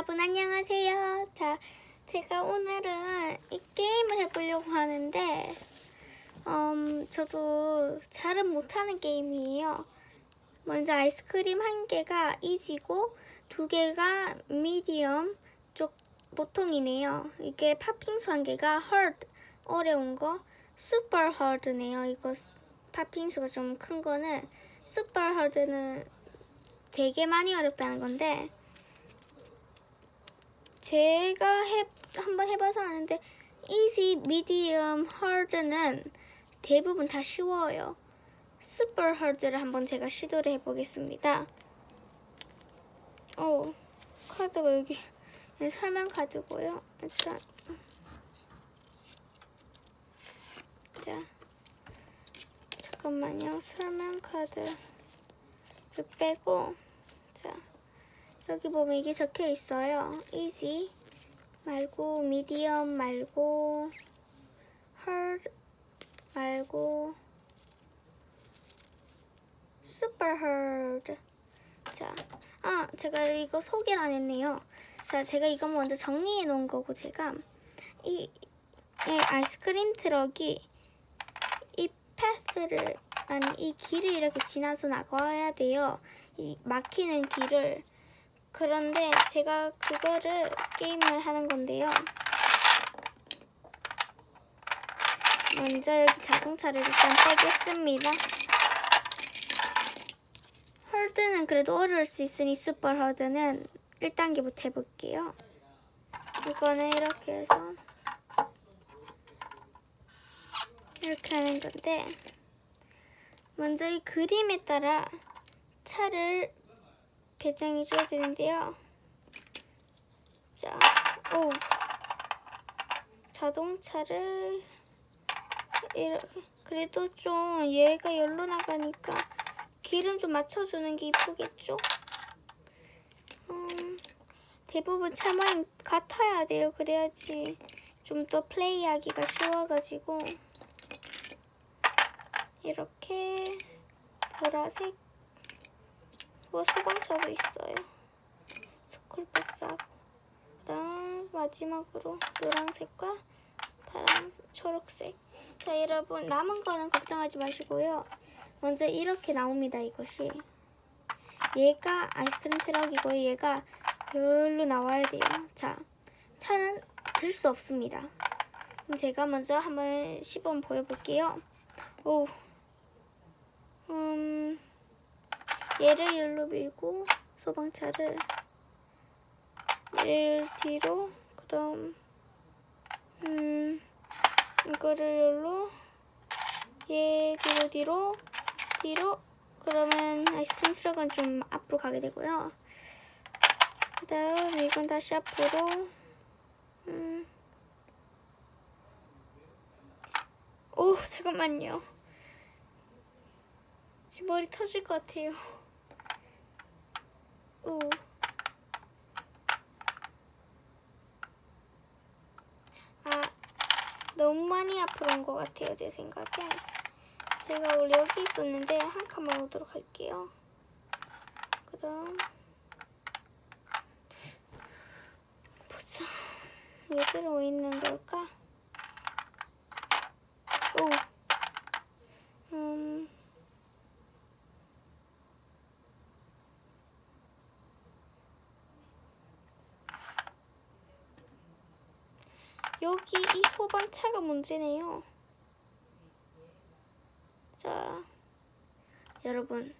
여러분 안녕하세요. 자, 제가 오늘은 이 게임을 해보려고 하는데, 음, 저도 잘은 못하는 게임이에요. 먼저 아이스크림 한 개가 이지고 두 개가 미디엄 쪽 보통이네요. 이게 팥빙수 한 개가 hard 어려운 거, super hard네요. 이거 팥빙수가 좀 큰 거는 super hard는 되게 많이 어렵다는 건데 제가 해, 한번 해봐서 아는데 easy, medium, hard는 대부분 다 쉬워요. super hard를 한번 제가 시도를 해보겠습니다. 어, 카드가 여기 설명 카드고요. 일단 자 잠깐만요. 설명 카드를 빼고 자 여기 보면 이게 적혀 있어요. easy 말고 medium 말고 hard 말고 super. 자, 아 제가 이거 소개를 안 했네요. 자, 제가 이거 먼저 정리해 놓은 거고 제가 이, 이 아이스크림 트럭이 이 패스를 아니 이 길을 이렇게 지나서 나가야 돼요. 이 막히는 길을 그런데 제가 그거를 게임을 하는 건데요. 먼저 여기 자동차를 일단 빼겠습니다. 헐드는 그래도 어려울 수 있으니 슈퍼 헐드는 1단계부터 해볼게요. 이거는 이렇게 해서 이렇게 하는 건데 먼저 이 그림에 따라 차를 배정해 줘야 되는데요. 자, 오 자동차를 이렇게 그래도 좀 얘가 열로 나가니까 길은 좀 맞춰주는 게 이쁘겠죠? 음, 대부분 차 모양 같아야 돼요. 그래야지 좀 더 플레이하기가 쉬워가지고 이렇게 보라색 뭐 소방차도 있어요. 스쿨버스하고 그다음 마지막으로 노란색과 파란색, 초록색. 자 여러분 남은 거는 걱정하지 마시고요. 먼저 이렇게 나옵니다 이것이. 얘가 아이스크림 트럭이고 얘가 여기로 나와야 돼요. 자 차는 들 수 없습니다. 그럼 제가 먼저 한번 시범 보여볼게요. 오, 음, 얘를 여기로 밀고 소방차를 얘를 뒤로 그다음 음 이거를 여기로 얘 뒤로 뒤로 뒤로 그러면 아이스크림 트럭은 좀 앞으로 가게 되고요. 그 다음 이건 다시 앞으로 음. 오 잠깐만요. 지금 머리 터질 것 같아요. 오. 아 너무 많이 앞으로 온 것 같아요 제 생각에. 제가 원래 여기 있었는데 한 칸만 오도록 할게요. 그 다음 보자. 얘들 왜 있는 걸까? 오. 음. 여기 이 소방차가 문제네요. 자, 여러분,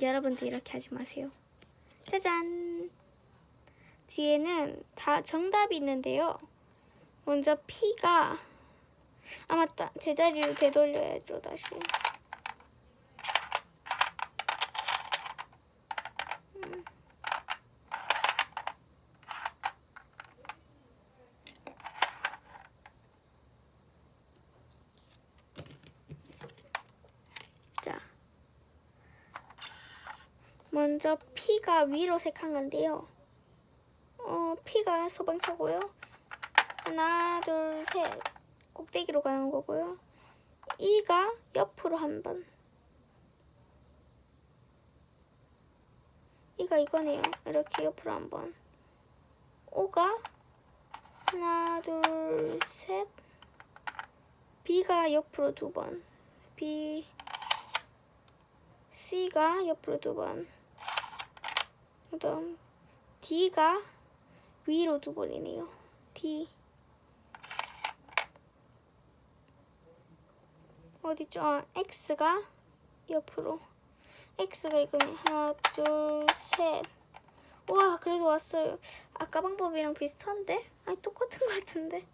여러분도 이렇게 하지 마세요. 짜잔! 뒤에는 다 정답이 있는데요. 먼저 P가 아 맞다 제자리로 되돌려야죠 다시. 음. 자, 먼저 P가 위로 색한 건데요. 어, P가 소방차고요. 하나, 둘, 셋. 꼭대기로 가는 거고요. E가 옆으로 한 번. E가 이거네요. 이렇게 옆으로 한 번. O가 하나, 둘, 셋. B가 옆으로 두 번. B, C가 옆으로 두 번. 그다음 D가 위로 두 번이네요. D. 어디죠? 아, X가 옆으로. X가 이거네. 하나, 둘, 셋. 와, 그래도 왔어요. 아까 방법이랑 비슷한데? 아니, 똑같은 것 같은데.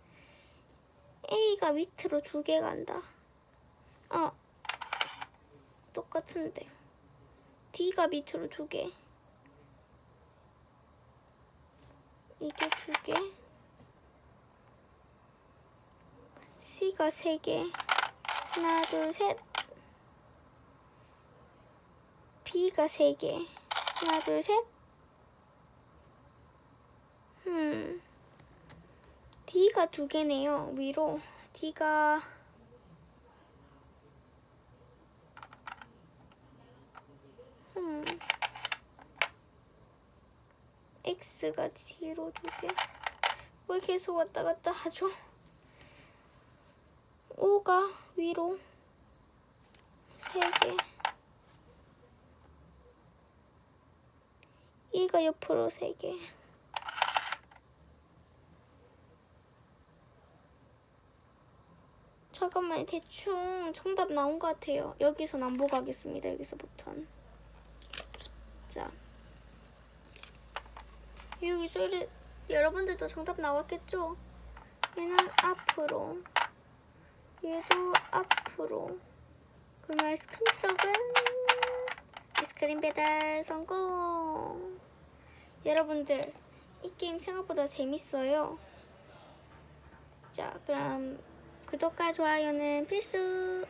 A가 밑으로 두 개 간다. 아, 똑같은데. D가 밑으로 두 개. 이게 두 개. C가 세 개. 하나, 둘, 셋. B가 세 개. 하나, 둘, 셋. 음. D가 두 개네요. 위로. D가 음. X가 뒤로 두 개. 왜 계속 왔다 갔다 하죠? O가 위로 세 개. E가 옆으로 세 개. 잠깐만 대충 정답 나온 것 같아요. 여기서 안 보고 하겠습니다. 여기서부터는. 자. 쪼리 여러분들도 정답 나왔겠죠? 얘는 앞으로. 얘도 앞으로. 그럼 아이스크림 트럭은 아이스크림 배달 성공. 여러분들 이 게임 생각보다 재밌어요. 자, 그럼 구독과 좋아요는 필수.